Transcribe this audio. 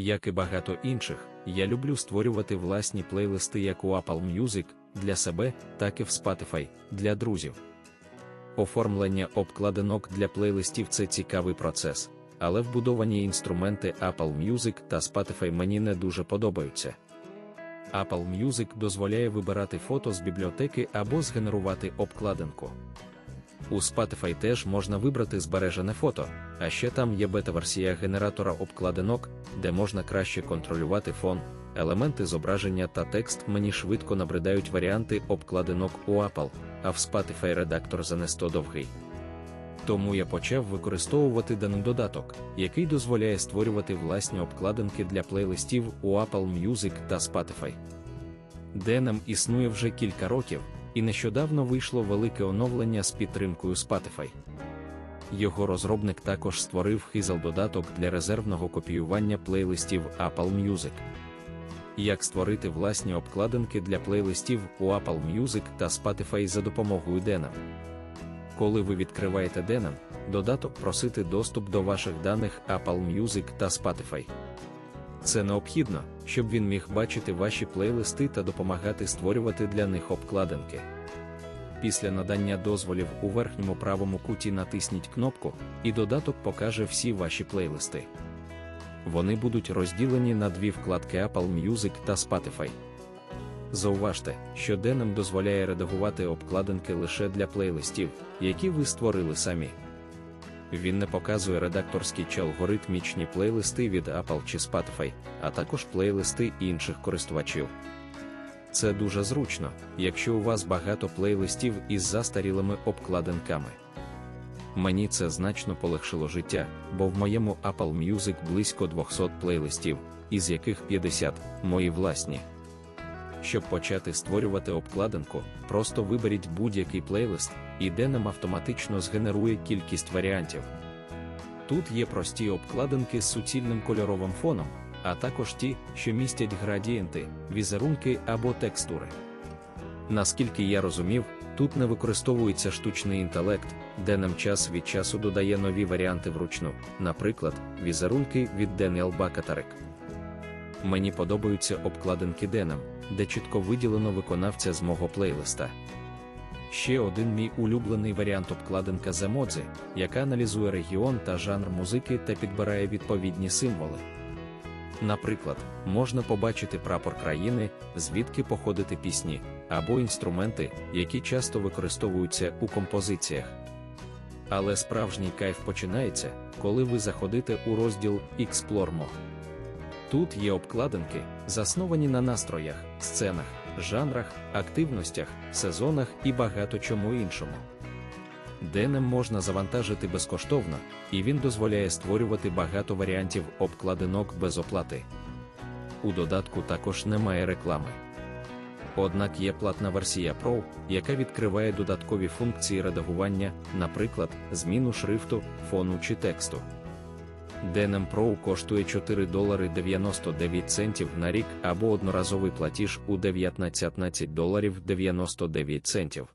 Як і багато інших, я люблю створювати власні плейлисти як у Apple Music для себе, так і в Spotify для друзів. Оформлення обкладинок для плейлистів це цікавий процес, але вбудовані інструменти Apple Music та Spotify мені не дуже подобаються. Apple Music дозволяє вибирати фото з бібліотеки або згенерувати обкладинку. У Spotify теж можна вибрати збережене фото, а ще там є бета-версія генератора обкладинок, де можна краще контролювати фон, елементи зображення та текст. Мені швидко набридають варіанти обкладинок у Apple, а в Spotify редактор занесто довгий. Тому я почав використовувати даний додаток, який дозволяє створювати власні обкладинки для плейлистів у Apple Music та Spotify. Denem існує вже кілька років, і нещодавно вийшло велике оновлення з підтримкою Spotify. Його розробник також створив хизл додаток для резервного копіювання плейлистів Apple Music. Як створити власні обкладинки для плейлистів у Apple Music та Spotify за допомогою Denem. Коли ви відкриваєте Denem, додаток просити доступ до ваших даних Apple Music та Spotify. Це необхідно, щоб він міг бачити ваші плейлисти та допомагати створювати для них обкладинки. Після надання дозволів у верхньому правому куті натисніть кнопку, і додаток покаже всі ваші плейлисти. Вони будуть розділені на дві вкладки Apple Music та Spotify. Зауважте, що Denem дозволяє редагувати обкладинки лише для плейлистів, які ви створили самі. Він не показує редакторські чи алгоритмічні плейлисти від Apple чи Spotify, а також плейлисти інших користувачів. Це дуже зручно, якщо у вас багато плейлистів із застарілими обкладинками. Мені це значно полегшило життя, бо в моєму Apple Music близько 200 плейлистів, із яких 50 мої власні. Щоб почати створювати обкладинку, просто виберіть будь-який плейлист, і Denem автоматично згенерує кількість варіантів. Тут є прості обкладинки з суцільним кольоровим фоном, а також ті, що містять градієнти, візерунки або текстури. Наскільки я розумів, тут не використовується штучний інтелект, Denem час від часу додає нові варіанти вручну, наприклад, візерунки від Daniel Бакатарек. Мені подобаються обкладинки Denem, де чітко виділено виконавця з мого плейлиста. Ще один мій улюблений варіант обкладинка з яка аналізує регіон та жанр музики та підбирає відповідні символи. Наприклад, можна побачити прапор країни, звідки походити пісні, або інструменти, які часто використовуються у композиціях. Але справжній кайф починається, коли ви заходите у розділ Explore Mode. Тут є обкладинки, засновані на настроях, сценах, жанрах, активностях, сезонах і багато чому іншому. Денем можна завантажити безкоштовно, і він дозволяє створювати багато варіантів обкладинок без оплати. У додатку також немає реклами. Однак є платна версія Pro, яка відкриває додаткові функції редагування, наприклад, зміну шрифту, фону чи тексту. Denem Pro коштує 4 долари 99 центів на рік або одноразовий платіж у 19 доларів 99 центів.